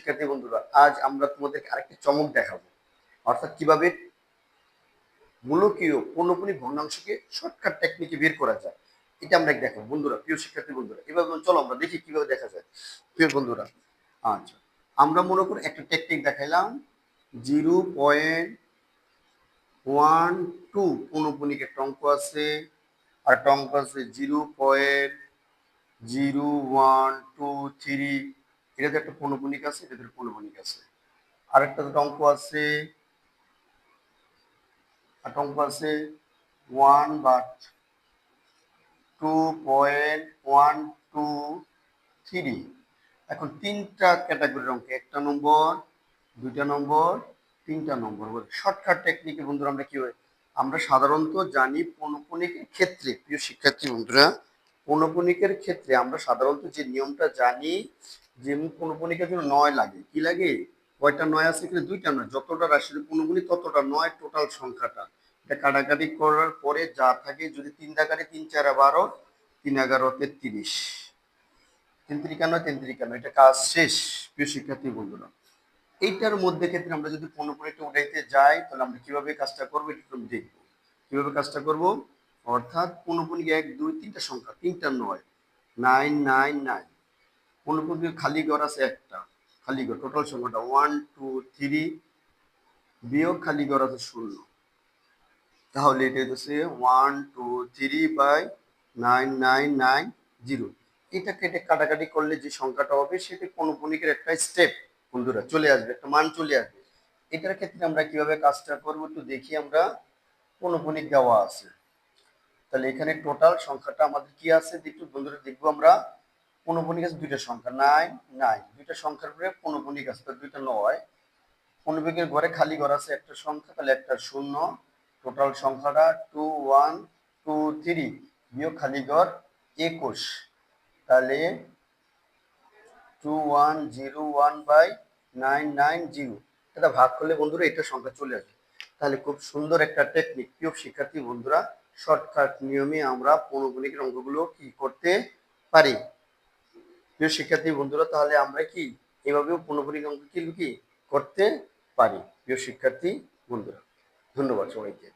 শিক্ষার্থী বন্ধুরা, আজ আমরা তোমাদেরকে আরেকটি চমক দেখাবো। অর্থাৎ কীভাবে মূলকীয় পণ্যপুনি ভগ্নাংশকে শর্টকাট টেকনিকে বের করা যায়, এটা আমরা দেখাবো বন্ধুরা, প্রিয় শিক্ষার্থী বন্ধুরা। এবার চলো আমরা দেখি কীভাবে দেখা যায়। প্রিয় বন্ধুরা আচ্ছা আমরা মনে করি একটা টেকনিক দেখাইলাম, জিরো পয়েন্ট ওয়ান টু পৌনপুনিক টঙ্ক আছে, আর টঙ্ক আছে zero point zero one two three এটাতে একটা পৌনপুনিক আছে এটাতে পৌনপুনিক আছে। আরেকটা অঙ্ক আছে একটা অঙ্ক আছে one but two point one two three এখন তিনটা ক্যাটাগরির অঙ্ক, একটা নম্বর, দুইটা নম্বর, তিনটা নম্বর। শর্টকাট টেকনিকে বন্ধুরা, আমরা কি হয়, আমরা সাধারণত জানি পৌনপুনিকের ক্ষেত্রে, প্রিয় শিক্ষার্থী বন্ধুরা পৌনপুনিকের ক্ষেত্রে আমরা সাধারণত যে নিয়মটা জানি যে পৌনপুনিকের জন্য নয় লাগে। কি লাগে? কয়টা নয় আছে এখানে দুইটা নয়। যতটা রাশির পৌনপুনি ততটা নয় টোটাল সংখ্যাটা। এটা কাটাকাটি করার পরে যা থাকে, যদি তিন দাগারে তিন, চার, বারো, তিন, এগারো, তেত্রিশ। তিন ত্রিকান্ন তিন ত্রিকান্ন এটা কাজ শেষ, প্রিয় শিক্ষার্থী বন্ধুরা। এইটার মধ্যে ক্ষেত্রে আমরা যদি পণ্যপুরিটা উঠাইতে যাই, তাহলে আমরা কীভাবে কাজটা করব একটু দেখব। কীভাবে কাজটা করব? অর্থাৎ পণ্যপুরি এক, দুই, তিনটা সংখ্যা, তিনটা নয়। Nine nine nine. পণ্যপুরি খালি ঘর আছে? একটা খালি ঘর। টোটাল সংখ্যাটা ওয়ান টু থ্রি বিয়োগ খালি ঘর আছে শূন্য। তাহলে এটা হচ্ছে one two three by nine nine nine zero এটা কেটে কাটাকাটি করলে যে সংখ্যাটা হবে, সেটা পৌনপুনিকের একটা স্টেপ বন্ধুরা, চলে আসবে, একটা মান চলে আসবে। এটার ক্ষেত্রে আমরা কীভাবে কাজটা করব একটু দেখি আমরা। পৌনপুনিক দেওয়া আছে। তাহলে এখানে টোটাল সংখ্যাটা আমাদের কি আছে? একটু বন্ধুরা, দেখব আমরা। পৌনপুনিক আছে দুইটা সংখ্যা। নাইন নাইন দুইটা সংখ্যার পরে পৌনপুনিক আছে তো দুইটা নয়। পৌনপুনিকের ঘরে খালি ঘর আছে, একটা সংখ্যা, তাহলে একটা শূন্য। টোটাল সংখ্যাটা টু ওয়ান টু থ্রি বিয়োগ খালি ঘর একুশ। তাহলে two one zero one by nine nine zero এটা ভাগ করলে বন্ধুরা এটা সংখ্যা চলে আসবে। তাহলে খুব সুন্দর একটা টেকনিক প্রিয় শিক্ষার্থী, বন্ধুরা শর্টকাট নিয়মে আমরা পৌনগুলিকের অঙ্কগুলো কি করতে পারি? প্রিয় শিক্ষার্থী বন্ধুরা, তাহলে আমরা কি এভাবেও পৌনগুলিক অঙ্ক কি কি করতে পারি? প্রিয় শিক্ষার্থী বন্ধুরা, ধন্যবাদ সবাইকে।